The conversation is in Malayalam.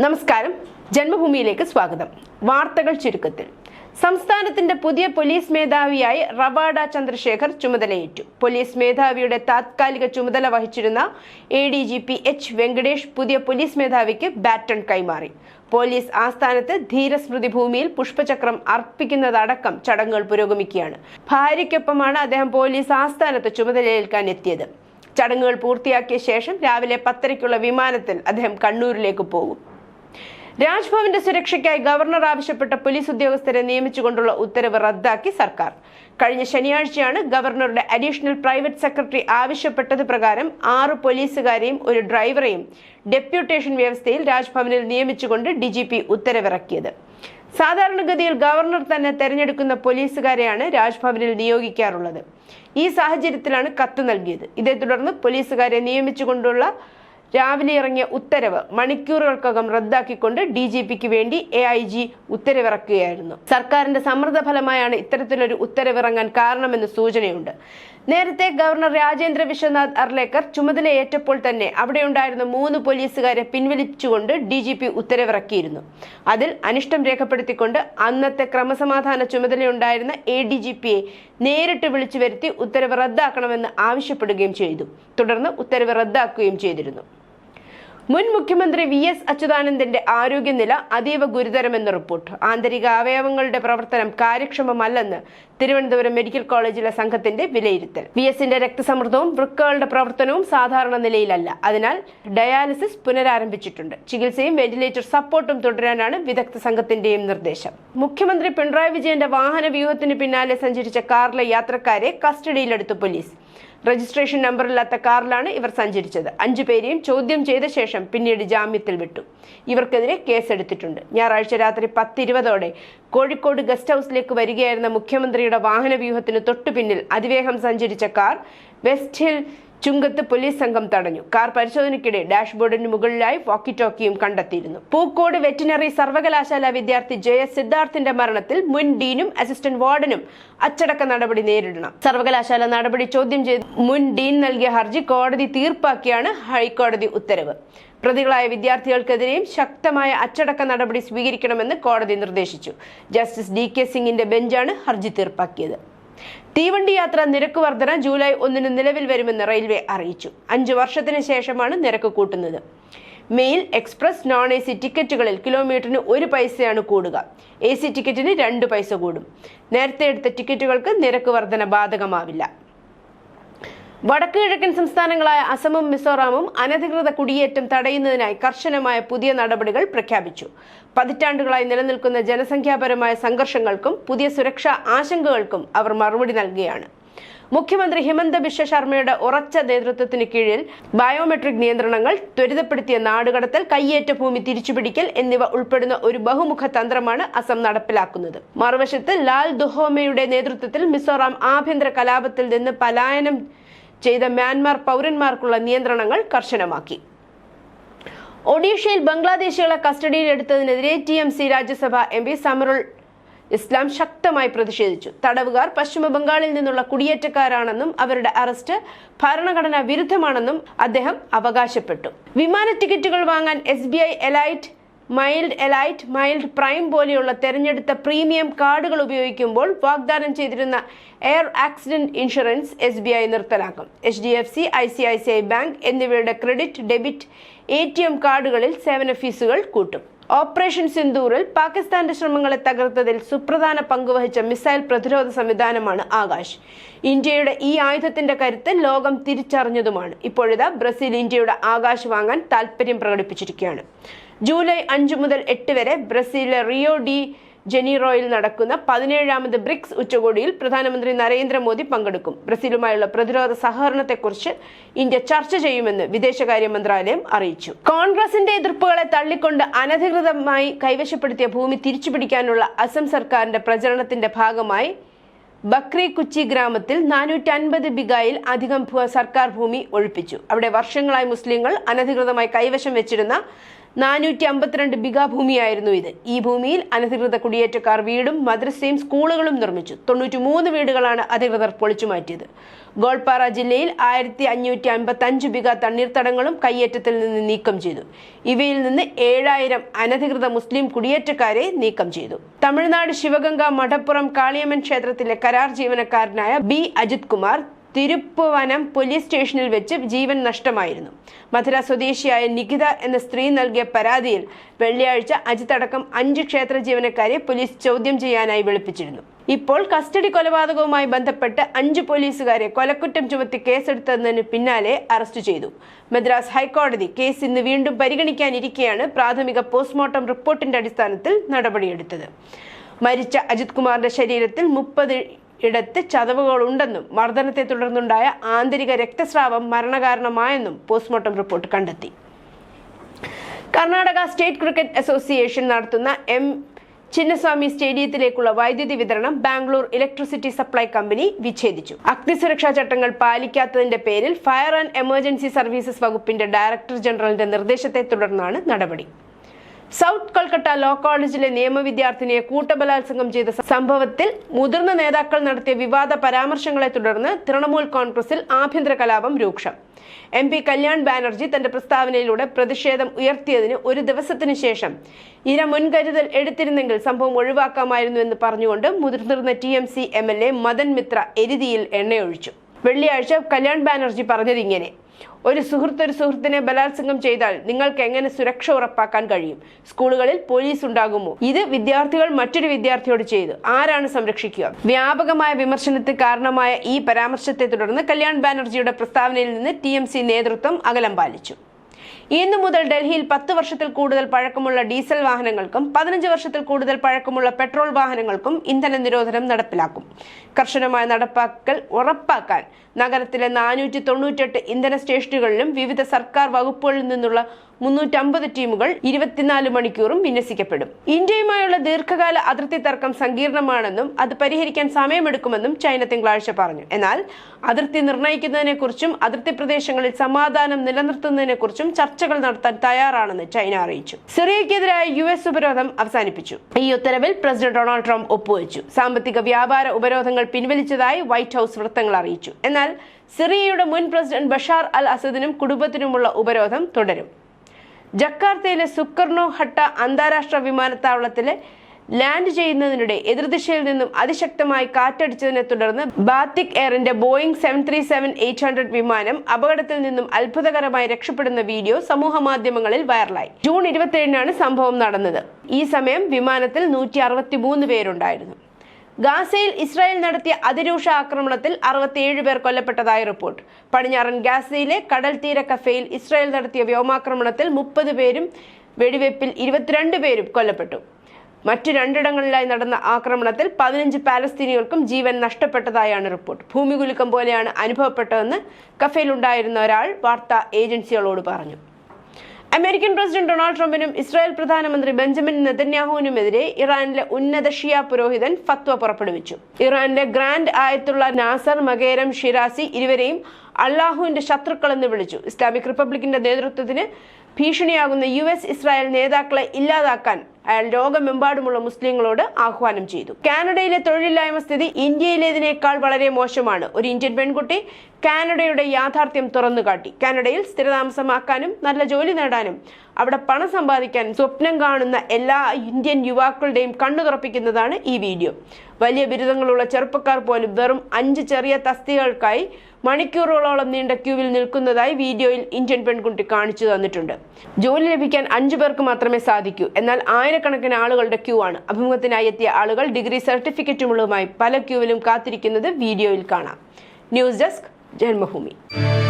നമസ്കാരം. ജന്മഭൂമിയിലേക്ക് സ്വാഗതം. വാർത്തകൾ ചുരുക്കത്തിൽ. സംസ്ഥാനത്തിന്റെ പുതിയ പോലീസ് മേധാവിയായി റവാഡ ചന്ദ്രശേഖർ ചുമതലയേറ്റു. പോലീസ് മേധാവിയുടെ താത്കാലിക ചുമതല വഹിച്ചിരുന്ന A D G P H Venkatesh പുതിയ പോലീസ് മേധാവിക്ക് ബാറ്റൺ കൈമാറി. പോലീസ് ആസ്ഥാനത്ത് ധീരസ്മൃതി ഭൂമിയിൽ പുഷ്പചക്രം അർപ്പിക്കുന്നതടക്കം ചടങ്ങുകൾ പുരോഗമിക്കുകയാണ്. ഭാര്യയ്ക്കൊപ്പമാണ് അദ്ദേഹം പോലീസ് ആസ്ഥാനത്ത് ചുമതലയേൽക്കാൻ എത്തിയത്. ചടങ്ങുകൾ പൂർത്തിയാക്കിയ ശേഷം രാവിലെ പത്തരയ്ക്കുള്ള വിമാനത്തിൽ അദ്ദേഹം കണ്ണൂരിലേക്ക് പോകും. രാജ്ഭവന്റെ സുരക്ഷയ്ക്കായി ഗവർണർ ആവശ്യപ്പെട്ട പോലീസ് ഉദ്യോഗസ്ഥരെ നിയമിച്ചുകൊണ്ടുള്ള ഉത്തരവ് റദ്ദാക്കി സർക്കാർ. കഴിഞ്ഞ ശനിയാഴ്ചയാണ് ഗവർണറുടെ അഡീഷണൽ പ്രൈവറ്റ് സെക്രട്ടറി ആവശ്യപ്പെട്ടത് പ്രകാരം ആറ് പോലീസുകാരെയും ഒരു ഡ്രൈവറെയും ഡെപ്യൂട്ടേഷൻ വ്യവസ്ഥയിൽ രാജ്ഭവനിൽ നിയമിച്ചുകൊണ്ട് ഡി ജി പി ഉത്തരവിറക്കിയത്. സാധാരണഗതിയിൽ ഗവർണർ തന്നെ തെരഞ്ഞെടുക്കുന്ന പോലീസുകാരെയാണ് രാജ്ഭവനിൽ നിയോഗിക്കാറുള്ളത്. ഈ സാഹചര്യത്തിലാണ് കത്ത് നൽകിയത്. ഇതേ തുടർന്ന് പോലീസുകാരെ നിയമിച്ചുകൊണ്ടുള്ള രാവിലെ ഇറങ്ങിയ ഉത്തരവ് മണിക്കൂറുകൾക്കകം റദ്ദാക്കിക്കൊണ്ട് ഡി ജി പിക്ക് വേണ്ടി എ ഐ ജി ഉത്തരവിറക്കുകയായിരുന്നു. സർക്കാരിന്റെ സമ്മർദ്ദ ഫലമായാണ് ഇത്തരത്തിലൊരു ഉത്തരവിറങ്ങാൻ കാരണമെന്ന് സൂചനയുണ്ട്. നേരത്തെ ഗവർണർ രാജേന്ദ്ര വിശ്വനാഥ് അർലേക്കർ ചുമതലയേറ്റപ്പോൾ തന്നെ അവിടെയുണ്ടായിരുന്ന മൂന്ന് പോലീസുകാരെ പിൻവലിച്ചുകൊണ്ട് ഡി ജി പി ഉത്തരവിറക്കിയിരുന്നു. അതിൽ അനിഷ്ടം രേഖപ്പെടുത്തിക്കൊണ്ട് അന്നത്തെ ക്രമസമാധാന ചുമതലയുണ്ടായിരുന്ന എ ഡി ജി പിയെ നേരിട്ട് വിളിച്ചു വരുത്തി ഉത്തരവ് റദ്ദാക്കണമെന്ന് ആവശ്യപ്പെടുകയും ചെയ്തു. തുടർന്ന് ഉത്തരവ് റദ്ദാക്കുകയും ചെയ്തിരുന്നു. മുൻ മുഖ്യമന്ത്രി വി എസ് അച്യുതാനന്ദന്റെ ആരോഗ്യനില അതീവ ഗുരുതരമെന്ന് റിപ്പോർട്ട്. ആന്തരിക അവയവങ്ങളുടെ പ്രവർത്തനം കാര്യക്ഷമമല്ലെന്ന് തിരുവനന്തപുരം മെഡിക്കൽ കോളേജിലെ സംഘത്തിന്റെ വിലയിരുത്തൽ. വി എസിന്റെ രക്തസമ്മർദ്ദവും വൃക്കകളുടെ പ്രവർത്തനവും സാധാരണ നിലയിലല്ല. അതിനാൽ ഡയാലിസിസ് പുനരാരംഭിച്ചിട്ടുണ്ട്. ചികിത്സയും വെന്റിലേറ്റർ സപ്പോർട്ടും തുടരാനാണ് വിദഗ്ധ സംഘത്തിന്റെയും നിർദ്ദേശം. മുഖ്യമന്ത്രി പിണറായി വിജയന്റെ വാഹന വ്യൂഹത്തിന് പിന്നാലെ സഞ്ചരിച്ച കാറിലെ യാത്രക്കാരെ കസ്റ്റഡിയിലെടുത്തു പോലീസ്. രജിസ്ട്രേഷൻ നമ്പറില്ലാത്ത കാറിലാണ് ഇവർ സഞ്ചരിച്ചത്. അഞ്ചു പേരെയും ചോദ്യം ചെയ്ത ശേഷം പിന്നീട് ജാമ്യത്തിൽ വിട്ടു. ഇവർക്കെതിരെ കേസെടുത്തിട്ടുണ്ട്. ഞായറാഴ്ച രാത്രി പത്തിരുപതോടെ കോഴിക്കോട് ഗസ്റ്റ് ഹൗസിലേക്ക് വരികയായിരുന്ന മുഖ്യമന്ത്രിയുടെ വാഹന വ്യൂഹത്തിന് തൊട്ടുപിന്നിൽ അതിവേഗം സഞ്ചരിച്ച കാർ വെസ്റ്റ് ഹിൽ ചുങ്കത്ത് പോലീസ് സംഘം തടഞ്ഞു. കാർ പരിശോധനയ്ക്കിടെ ഡാഷ്ബോർഡിന് മുകളിലായി വാക്കി ടോക്കിയും കണ്ടെത്തിയിരുന്നു. പൂക്കോട് വെറ്റിനറി സർവകലാശാല വിദ്യാർത്ഥി ജയ സിദ്ധാർത്ഥിന്റെ മരണത്തിൽ മുൻ ഡീനും അസിസ്റ്റന്റ് വാർഡനും അച്ചടക്ക നടപടി നേരിടണം. സർവകലാശാല നടപടി ചോദ്യം ചെയ്ത് മുൻ ഡീൻ നൽകിയ ഹർജി കോടതി തീർപ്പാക്കിയാണ് ഹൈക്കോടതി ഉത്തരവ്. പ്രതികളായ വിദ്യാർത്ഥികൾക്കെതിരെയും ശക്തമായ അച്ചടക്ക നടപടി സ്വീകരിക്കണമെന്ന് കോടതി നിർദ്ദേശിച്ചു. ജസ്റ്റിസ് ഡി കെ സിംഗിന്റെ ബെഞ്ചാണ് ഹർജി തീർപ്പാക്കിയത്. തീവണ്ടി യാത്ര നിരക്ക് വർധന ജൂലൈ ഒന്നിന് നിലവിൽ വരുമെന്ന് റെയിൽവേ അറിയിച്ചു. അഞ്ചു വർഷത്തിന് ശേഷമാണ് നിരക്ക് കൂട്ടുന്നത്. Mail express non A C ടിക്കറ്റുകളിൽ കിലോമീറ്ററിന് ഒരു പൈസയാണ് കൂടുക. എ സി ടിക്കറ്റിന് രണ്ട് പൈസ കൂടും. നേരത്തെ എടുത്ത ടിക്കറ്റുകൾക്ക് നിരക്ക് വർധന ബാധകമാവില്ല. വടക്ക് കിഴക്കൻ സംസ്ഥാനങ്ങളായ അസമും മിസോറാമും അനധികൃത കുടിയേറ്റം തടയുന്നതിനായി കർശനമായ പുതിയ നടപടികൾ പ്രഖ്യാപിച്ചു. പതിറ്റാണ്ടുകളായി നിലനിൽക്കുന്ന ജനസംഖ്യാപരമായ സംഘർഷങ്ങൾക്കും പുതിയ സുരക്ഷാ ആശങ്കകൾക്കും അവർ മറുപടി നൽകുകയാണ്. മുഖ്യമന്ത്രി ഹിമന്ത ബിശ്വ ശർമ്മയുടെ ഉറച്ച നേതൃത്വത്തിന് കീഴിൽ ബയോമെട്രിക് നിയന്ത്രണങ്ങൾ ത്വരിതപ്പെടുത്തിയ നാടുകടത്തൽ കയ്യേറ്റ ഭൂമി തിരിച്ചുപിടിക്കൽ എന്നിവ ഉൾപ്പെടുന്ന ഒരു ബഹുമുഖ തന്ത്രമാണ് അസം നടപ്പിലാക്കുന്നത്. മറുവശത്ത് ലാൽ ദുഹോമയുടെ നേതൃത്വത്തിൽ മിസോറാം ആഭ്യന്തര കലാപത്തിൽ നിന്ന് പലായനം ചെയ്ത മ്യാൻമാർ പൗരന്മാർക്കുള്ള നിയന്ത്രണങ്ങൾ കർശനമാക്കി. ഒഡീഷയിൽ ബംഗ്ലാദേശികളെ കസ്റ്റഡിയിലെടുത്തതിനെതിരെ T M C Rajya Sabha M P Samirul Islam ശക്തമായി പ്രതിഷേധിച്ചു. തടവുകാർ പശ്ചിമ ബംഗാളിൽ നിന്നുള്ള കുടിയേറ്റക്കാരാണെന്നും അവരുടെ അറസ്റ്റ് ഭരണഘടനാ വിരുദ്ധമാണെന്നും അദ്ദേഹം അവകാശപ്പെട്ടു. വിമാന ടിക്കറ്റുകൾ വാങ്ങാൻ S B I elite miles elite miles prime പോലെയുള്ള തെരഞ്ഞെടുത്ത പ്രീമിയം കാർഡുകൾ ഉപയോഗിക്കുമ്പോൾ വാഗ്ദാനം ചെയ്തിരുന്ന air accident insurance S B I നിർത്തലാക്കും. H D F C I C I C I bank എന്നിവയുടെ credit debit A T M കാർഡുകളിൽ സേവന ഫീസുകൾ കൂട്ടും. ഓപ്പറേഷൻ സിന്ദൂറിൽ പാകിസ്ഥാന്റെ ശ്രമങ്ങളെ തകർത്തതിൽ സുപ്രധാന പങ്കുവഹിച്ച മിസൈൽ പ്രതിരോധ സംവിധാനമാണ് ആകാശ്. ഇന്ത്യയുടെ ഈ ആയുധത്തിന്റെ കരുത്ത് ലോകം തിരിച്ചറിഞ്ഞതുമാണ്. ഇപ്പോഴിതാ ബ്രസീൽ ഇന്ത്യയുടെ ആകാശ് വാങ്ങാൻ താൽപര്യം പ്രകടിപ്പിച്ചിരിക്കുകയാണ്. ജൂലൈ അഞ്ച് മുതൽ എട്ട് വരെ ബ്രസീലിലെ റിയോ ഡി ജനീറോയിൽ നടക്കുന്ന പതിനേഴാമത് ബ്രിക്സ് ഉച്ചകോടിയിൽ പ്രധാനമന്ത്രി നരേന്ദ്രമോദി പങ്കെടുക്കും. ബ്രസീലുമായുള്ള പ്രതിരോധ സഹകരണത്തെക്കുറിച്ച് ഇന്ത്യ ചർച്ച ചെയ്യുമെന്ന് വിദേശകാര്യ മന്ത്രാലയം അറിയിച്ചു. കോൺഗ്രസിന്റെ എതിർപ്പുകളെ തള്ളിക്കൊണ്ട് അനധികൃതമായി കൈവശപ്പെടുത്തിയ ഭൂമി തിരിച്ചുപിടിക്കാനുള്ള അസം സർക്കാരിന്റെ പ്രചരണത്തിന്റെ ഭാഗമായി ബക്രി കുച്ചി ഗ്രാമത്തിൽ നാനൂറ്റി അൻപത് ബിഗായിൽ അധികം സർക്കാർ ഭൂമി ഒഴിപ്പിച്ചു. അവിടെ വർഷങ്ങളായി മുസ്ലിങ്ങൾ അനധികൃതമായി കൈവശം വെച്ചിരുന്ന നാനൂറ്റി അമ്പത്തിരണ്ട് ബിഗാ ഭൂമിയായിരുന്നു ഇത്. ഈ ഭൂമിയിൽ അനധികൃത കുടിയേറ്റക്കാർ വീടും മദ്രസയും സ്കൂളുകളും നിർമ്മിച്ചു. തൊണ്ണൂറ്റി മൂന്ന് വീടുകളാണ് അധികൃതർ പൊളിച്ചു മാറ്റിയത്. ഗോൾപാറ ജില്ലയിൽ ആയിരത്തി അഞ്ഞൂറ്റി അമ്പത്തി അഞ്ച് ബിഗ തണ്ണീർത്തടങ്ങളും കയ്യേറ്റത്തിൽ നിന്ന് നീക്കം ചെയ്തു. ഇവയിൽ നിന്ന് ഏഴായിരം അനധികൃത മുസ്ലിം കുടിയേറ്റക്കാരെ നീക്കം ചെയ്തു. തമിഴ്നാട് ശിവഗംഗ മഠപ്പുറം കാളിയമ്മൻ ക്ഷേത്രത്തിലെ കരാർ ജീവനക്കാരനായ ബി അജിത് കുമാർ തിരുപ്പുവനം പോലീസ് സ്റ്റേഷനിൽ വെച്ച് ജീവൻ നഷ്ടമായിരുന്നു. മധുര സ്വദേശിയായ നികിത എന്ന സ്ത്രീ നൽകിയ പരാതിയിൽ വെള്ളിയാഴ്ച അജിത്തടക്കം അഞ്ച് ക്ഷേത്ര ജീവനക്കാരെ പോലീസ് ചോദ്യം ചെയ്യാനായി വിളിപ്പിച്ചിരുന്നു. ഇപ്പോൾ കസ്റ്റഡി കൊലപാതകവുമായി ബന്ധപ്പെട്ട് അഞ്ച് പോലീസുകാരെ കൊലക്കുറ്റം ചുമത്തി കേസെടുത്തതിന് പിന്നാലെ അറസ്റ്റ് ചെയ്തു. മദ്രാസ് ഹൈക്കോടതി കേസ് ഇന്ന് വീണ്ടും പരിഗണിക്കാനിരിക്കെയാണ് പ്രാഥമിക പോസ്റ്റ്മോർട്ടം റിപ്പോർട്ടിന്റെ അടിസ്ഥാനത്തിൽ നടപടിയെടുത്തത്. മരിച്ച അജിത് കുമാറിന്റെ ശരീരത്തിൽ മുപ്പത് ഇടത്ത് ചതവുകളുണ്ടെന്നും മർദ്ദനത്തെ തുടർന്നുണ്ടായ ആന്തരിക രക്തസ്രാവം മരണകാരണമായെന്നും പോസ്റ്റ്മോർട്ടം റിപ്പോർട്ട് കണ്ടെത്തി. കർണാടക സ്റ്റേറ്റ് ക്രിക്കറ്റ് അസോസിയേഷൻ നടത്തുന്ന എം ചിന്നസ്വാമി സ്റ്റേഡിയത്തിലേക്കുള്ള വൈദ്യുതി വിതരണം ബാംഗ്ലൂർ ഇലക്ട്രിസിറ്റി സപ്ലൈ കമ്പനി വിച്ഛേദിച്ചു. അഗ്നിസുരക്ഷാ ചട്ടങ്ങൾ പാലിക്കാത്തതിന്റെ പേരിൽ ഫയർ ആൻഡ് എമർജൻസി സർവീസസ് വകുപ്പിന്റെ ഡയറക്ടർ ജനറലിന്റെ നിർദ്ദേശത്തെ തുടർന്നാണ് നടപടി. സൗത്ത് കൊൽക്കത്ത ലോ കോളേജിലെ നിയമ വിദ്യാർത്ഥിനിയെ കൂട്ടബലാത്സംഗം ചെയ്ത സംഭവത്തിൽ മുതിർന്ന നേതാക്കൾ നടത്തിയ വിവാദ പരാമർശങ്ങളെ തുടർന്ന് തൃണമൂൽ കോൺഗ്രസിൽ ആഭ്യന്തര കലാപം രൂക്ഷം. എം പി കല്യാൺ ബാനർജി തന്റെ പ്രസ്താവനയിലൂടെ പ്രതിഷേധം ഉയർത്തിയതിന് ഒരു ദിവസത്തിനു ശേഷം ഇര മുൻകരുതൽ എടുത്തിരുന്നെങ്കിൽ സംഭവം ഒഴിവാക്കാമായിരുന്നു എന്ന് പറഞ്ഞുകൊണ്ട് മുതിർന്നിരുന്ന T M C M L A Madan Mitra എരുതിയിൽ എണ്ണയൊഴിച്ചു. വെള്ളിയാഴ്ച കല്യാൺ ബാനർജി പറഞ്ഞത് ഇങ്ങനെ. ഒരു സുഹൃത്ത് ഒരു സുഹൃത്തിനെ ബലാത്സംഗം ചെയ്താൽ നിങ്ങൾക്ക് എങ്ങനെ സുരക്ഷ ഉറപ്പാക്കാൻ കഴിയും? സ്കൂളുകളിൽ പോലീസ് ഉണ്ടാകുമോ? ഇത് വിദ്യാർത്ഥികൾ മറ്റൊരു വിദ്യാർത്ഥിയോട് ചെയ്തു. ആരാണ് സംരക്ഷിക്കുക? വ്യാപകമായ വിമർശനത്തിന് കാരണമായ ഈ പരാമർശത്തെ തുടർന്ന് കല്യാൺ ബാനർജിയുടെ പ്രസ്താവനയിൽ നിന്ന് ടി നേതൃത്വം അകലം പാലിച്ചു. ഇന്നു മുതൽ ഡൽഹിയിൽ പത്ത് വർഷത്തിൽ കൂടുതൽ പഴക്കമുള്ള ഡീസൽ വാഹനങ്ങൾക്കും പതിനഞ്ച് വർഷത്തിൽ കൂടുതൽ പഴക്കമുള്ള പെട്രോൾ വാഹനങ്ങൾക്കും ഇന്ധന നിരോധനം നടപ്പിലാക്കും. കർശനമായ നടപ്പാക്കൽ ഉറപ്പാക്കാൻ നഗരത്തിലെ നാനൂറ്റി തൊണ്ണൂറ്റെട്ട് ഇന്ധന സ്റ്റേഷനുകളിലും വിവിധ സർക്കാർ വകുപ്പുകളിൽ നിന്നുള്ള മുന്നൂറ്റമ്പത് ടീമുകൾ ഇരുപത്തിനാല് മണിക്കൂറും വിന്യസിക്കപ്പെടും. ഇന്ത്യയുമായുള്ള ദീർഘകാല അതിർത്തി തർക്കം സങ്കീർണമാണെന്നും അത് പരിഹരിക്കാൻ സമയമെടുക്കുമെന്നും ചൈന തിങ്കളാഴ്ച പറഞ്ഞു. എന്നാൽ അതിർത്തി നിർണയിക്കുന്നതിനെക്കുറിച്ചും അതിർത്തി പ്രദേശങ്ങളിൽ സമാധാനം നിലനിർത്തുന്നതിനെക്കുറിച്ചും ചർച്ചകൾ നടത്താൻ തയ്യാറാണെന്ന് ചൈന അറിയിച്ചു. സിറിയക്കെതിരായ യു എസ് ഉപരോധം അവസാനിപ്പിച്ചു. ഈ ഉത്തരവിൽ പ്രസിഡന്റ് ഡൊണാൾഡ് ട്രംപ് ഒപ്പുവെച്ചു. സാമ്പത്തിക വ്യാപാര ഉപരോധങ്ങൾ പിൻവലിച്ചതായി വൈറ്റ് ഹൌസ് വൃത്തങ്ങൾ അറിയിച്ചു. എന്നാൽ സിറിയയുടെ മുൻ പ്രസിഡന്റ് ബഷാർ അൽ അസദിനും കുടുംബത്തിനുമുള്ള ഉപരോധം തുടരും. ജക്കാർത്തയിലെ സുക്കർണോ ഹട്ട അന്താരാഷ്ട്ര വിമാനത്താവളത്തിലെ ലാൻഡ് ചെയ്യുന്നതിനിടെ എതിർദിശയിൽ നിന്നും അതിശക്തമായി കാറ്റടിച്ചതിനെ തുടർന്ന് Batik എയറിന്റെ Boeing seven three seven eight hundred വിമാനം അപകടത്തിൽ നിന്നും അത്ഭുതകരമായി രക്ഷപ്പെടുന്ന വീഡിയോ സമൂഹ മാധ്യമങ്ങളിൽ വൈറലായി. ജൂൺ ഇരുപത്തിയേഴിനാണ് സംഭവം നടന്നത്. ഈ സമയം വിമാനത്തിൽ നൂറ്റി അറുപത്തി മൂന്ന് പേരുണ്ടായിരുന്നു. ഗാസയിൽ ഇസ്രായേൽ നടത്തിയ അതിരൂക്ഷ ആക്രമണത്തിൽ അറുപത്തിയേഴ് പേർ കൊല്ലപ്പെട്ടതായി റിപ്പോർട്ട്. പടിഞ്ഞാറൻ ഗാസയിലെ കടൽ തീര കഫയിൽ ഇസ്രായേൽ നടത്തിയ വ്യോമാക്രമണത്തിൽ മുപ്പത് പേരും വെടിവെപ്പിൽ ഇരുപത്തിരണ്ട് പേരും കൊല്ലപ്പെട്ടു. മറ്റു രണ്ടിടങ്ങളിലായി നടന്ന ആക്രമണത്തിൽ പതിനഞ്ച് പാലസ്തീനികൾക്കും ജീവൻ നഷ്ടപ്പെട്ടതായാണ് റിപ്പോർട്ട്. ഭൂമികുലുക്കം പോലെയാണ് അനുഭവപ്പെട്ടതെന്ന് കഫയിലുണ്ടായിരുന്ന ഒരാൾ വാർത്താ ഏജൻസികളോട് പറഞ്ഞു. അമേരിക്കൻ പ്രസിഡന്റ് ഡൊണാൾഡ് ട്രംപിനും ഇസ്രായേൽ പ്രധാനമന്ത്രി ബെഞ്ചമിൻ നെതന്യാഹുവിനുമെതിരെ ഇറാനിലെ ഉന്നത ഷിയ പുരോഹിതൻ ഫത്വ പുറപ്പെടുവിച്ചു. ഇറാനിലെ grand Ayatollah Nasser Makarem Shirazi ഇരുവരെയും അള്ളാഹുവിന്റെ ശത്രുക്കളെന്ന് വിളിച്ചു. ഇസ്ലാമിക് റിപ്പബ്ലിക്കിന്റെ നേതൃത്വത്തിന് ഭീഷണിയാകുന്ന യു എസ് ഇസ്രായേൽ നേതാക്കളെ ഇല്ലാതാക്കാൻ അയാൾ ലോകമെമ്പാടുമുള്ള മുസ്ലിങ്ങളോട് ആഹ്വാനം ചെയ്തു. കാനഡയിലെ തൊഴിലില്ലായ്മ സ്ഥിതി ഇന്ത്യയിലേതിനേക്കാൾ വളരെ മോശമാണ്. ഒരു ഇന്ത്യൻ പെൺകുട്ടി കാനഡയുടെ യാഥാർത്ഥ്യം തുറന്നുകാട്ടി. കാനഡയിൽ സ്ഥിരതാമസമാക്കാനും നല്ല ജോലി നേടാനും അവിടെ പണം സമ്പാദിക്കാൻ സ്വപ്നം കാണുന്ന എല്ലാ ഇന്ത്യൻ യുവാക്കളുടെയും കണ്ണു തുറപ്പിക്കുന്നതാണ് ഈ വീഡിയോ. വലിയ ബിരുദങ്ങളുള്ള ചെറുപ്പക്കാർ പോലും വെറും അഞ്ച് ചെറിയ തസ്തികൾക്കായി മണിക്കൂറുകളോളം നീണ്ട ക്യൂവിൽ നിൽക്കുന്നതായി വീഡിയോയിൽ ഇന്ത്യൻ പെൺകുട്ടി കാണിച്ചു തന്നിട്ടുണ്ട്. ജോലി ലഭിക്കാൻ അഞ്ചു പേർക്ക് മാത്രമേ സാധിക്കൂ. എന്നാൽ ആയിരക്കണക്കിന് ആളുകളുടെ ക്യൂ ആണ്. അഭിമുഖത്തിനായി എത്തിയ ആളുകൾ ഡിഗ്രി സർട്ടിഫിക്കറ്റുകളുമായി പല ക്യൂവിലും കാത്തിരിക്കുന്നത് വീഡിയോയിൽ കാണാം. ന്യൂസ് ഡെസ്ക് जन्मभूमि।